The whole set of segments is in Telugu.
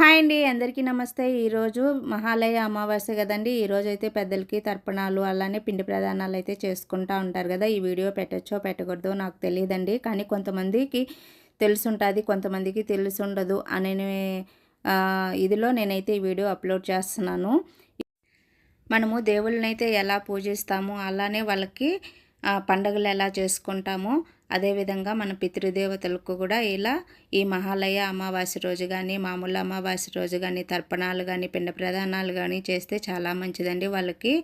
హాయ్ అండి అందరికీ నమస్తే. ఈరోజు మహాలయ అమావాస్య కదండి. ఈరోజు అయితే పెద్దలకి తర్పణాలు అలానే పిండి ప్రదానాలు అయితే చేసుకుంటూ ఉంటారు కదా. ఈ వీడియో పెట్టచ్చో పెట్టకూడదో నాకు తెలియదండి. కానీ కొంతమందికి తెలుసుంటుంది కొంతమందికి తెలుసుండదు అనే ఇదిలో నేనైతే ఈ వీడియో అప్లోడ్ చేస్తున్నాను. మనము దేవుళ్ళనైతే ఎలా పూజిస్తామో అలానే వాళ్ళకి పండుగలు ఎలా చేసుకుంటామో అదేవిధంగా మన పితృదేవతలకు కూడా ఇలా ఈ మహాలయ అమావాస్య రోజు కానీ మామూలు అమావాస్య రోజు కానీ తర్పణాలు కానీ పిండ ప్రధానాలు కానీ చేస్తే చాలా మంచిదండి. వాళ్ళకి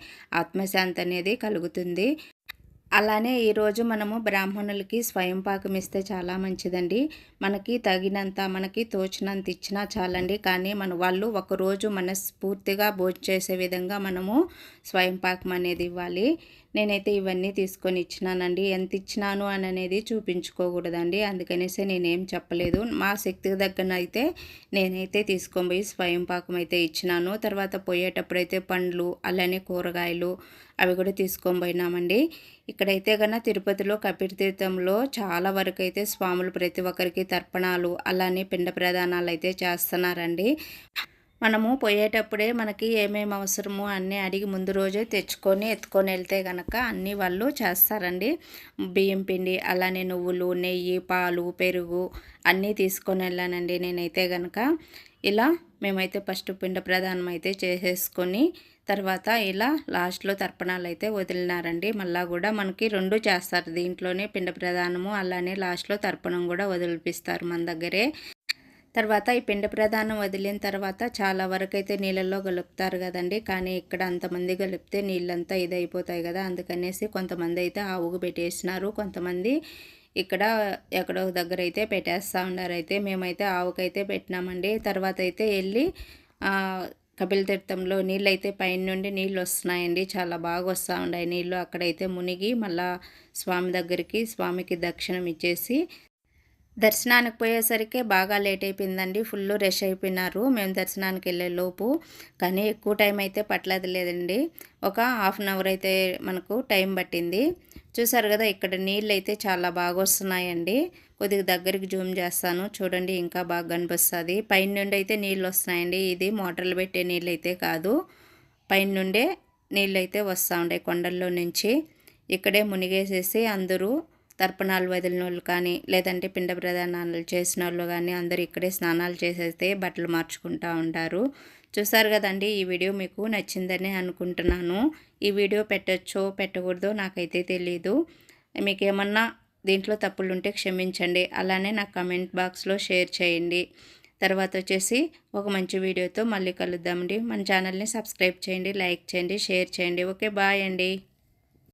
ఆత్మశాంతి అనేది కలుగుతుంది. అలానే ఈరోజు మనము బ్రాహ్మణులకి స్వయం పాకం ఇస్తే చాలా మంచిదండి. మనకి తగినంత మనకి తోచినంత ఇచ్చినా చాలండి. కానీ మన వాళ్ళు ఒకరోజు మనస్ఫూర్తిగా భోజనం చేసే విధంగా మనము స్వయం పాకం అనేది ఇవ్వాలి. నేనైతే ఇవన్నీ తీసుకొని ఇచ్చినానండి. ఎంత ఇచ్చినాను అని అనేది చూపించుకోకూడదండి. అందుకనేసి నేనేం చెప్పలేదు. మా శక్తికి దగ్గర అయితే నేనైతే తీసుకొని పోయి స్వయం పాకం అయితే ఇచ్చినాను. తర్వాత పోయేటప్పుడు అయితే పండ్లు అలానే కూరగాయలు అవి కూడా తీసుకొని పోయినామండి. ఇక్కడైతే కన్నా తిరుపతిలో కపిరతీర్థంలో చాలా వరకు అయితే స్వాములు ప్రతి ఒక్కరికి తర్పణాలు అలానే పిండ ప్రదానాలు అయితే చేస్తున్నారండి. మనము పోయేటప్పుడే మనకి ఏమేమి అవసరమో అన్నీ అడిగి ముందు రోజే తెచ్చుకొని ఎత్తుకొని వెళ్తే కనుక అన్నీ వాళ్ళు చేస్తారండి. బియ్యం పిండి అలానే నువ్వులు నెయ్యి పాలు పెరుగు అన్నీ తీసుకొని వెళ్ళానండి నేనైతే కనుక ఇలా మేమైతే ఫస్ట్ పిండ ప్రధానం అయితే చేసేసుకొని తర్వాత ఇలా లాస్ట్లో తర్పణాలు అయితే వదిలినారండి. మళ్ళా కూడా మనకి రెండు చేస్తారు. దీంట్లోనే పిండ ప్రధానము అలానే లాస్ట్లో తర్పణం కూడా వదిలిపిస్తారు మన దగ్గరే. తర్వాత ఈ పిండ ప్రధానం వదిలిన తర్వాత చాలా వరకు అయితే నీళ్ళల్లో కలుపుతారు కదండి. కానీ ఇక్కడ అంతమంది కలిపితే నీళ్ళంతా ఇదైపోతాయి కదా. అందుకనేసి కొంతమంది అయితే ఆవుగు పెట్టేసినారు. కొంతమంది ఇక్కడ ఎక్కడో దగ్గర అయితే పెట్టేస్తూ ఉన్నారు. అయితే మేమైతే ఆవుకైతే పెట్టినామండి. తర్వాత అయితే వెళ్ళి కపిల తీర్థంలో నీళ్ళు అయితే పైన నుండి నీళ్ళు వస్తున్నాయండి. చాలా బాగా వస్తూ ఉన్నాయి నీళ్ళు. అక్కడైతే మునిగి మళ్ళా స్వామి దగ్గరికి స్వామికి దక్షిణం ఇచ్చేసి దర్శనానికి పోయేసరికి బాగా లేట్ అయిపోయిందండి. ఫుల్ రష్ అయిపోయినారు. మేము దర్శనానికి వెళ్ళే లోపు. కానీ ఎక్కువ టైం అయితే పట్టలేదు లేదండి. ఒక హాఫ్ అన్ అవర్ అయితే మనకు టైం పట్టింది. చూసారు కదా ఇక్కడ నీళ్ళు అయితే చాలా బాగా వస్తున్నాయండి. కొద్దిగా దగ్గరికి జూమ్ చేస్తాను. చూడండి ఇంకా బాగా కనిపిస్తుంది. పైన నుండి అయితే నీళ్ళు వస్తున్నాయండి. ఇది మోటార్లు పెట్టే నీళ్ళు అయితే కాదు. పైన నుండే నీళ్ళు అయితే వస్తూ ఉంటాయి కొండల్లో నుంచి. ఇక్కడే మునిగేసేసి అందరూ తర్పణాలు వదిలిన వాళ్ళు కానీ లేదంటే పిండ ప్రధానాలు చేసిన వాళ్ళు కానీ అందరూ ఇక్కడే స్నానాలు చేసేస్తే బట్టలు మార్చుకుంటూ ఉంటారు. చూసారు కదండి ఈ వీడియో మీకు నచ్చిందని అనుకుంటున్నాను. ఈ వీడియో పెట్టచ్చో పెట్టకూడదో నాకైతే తెలీదు. మీకు ఏమన్నా దీంట్లో తప్పులు ఉంటే క్షమించండి. అలానే నా కమెంట్ బాక్స్లో షేర్ చేయండి. తర్వాత వచ్చేసి ఒక మంచి వీడియోతో మళ్ళీ కలుద్దామండి. మన ఛానల్ని సబ్స్క్రైబ్ చేయండి లైక్ చేయండి షేర్ చేయండి. ఓకే బాయ్ అండి.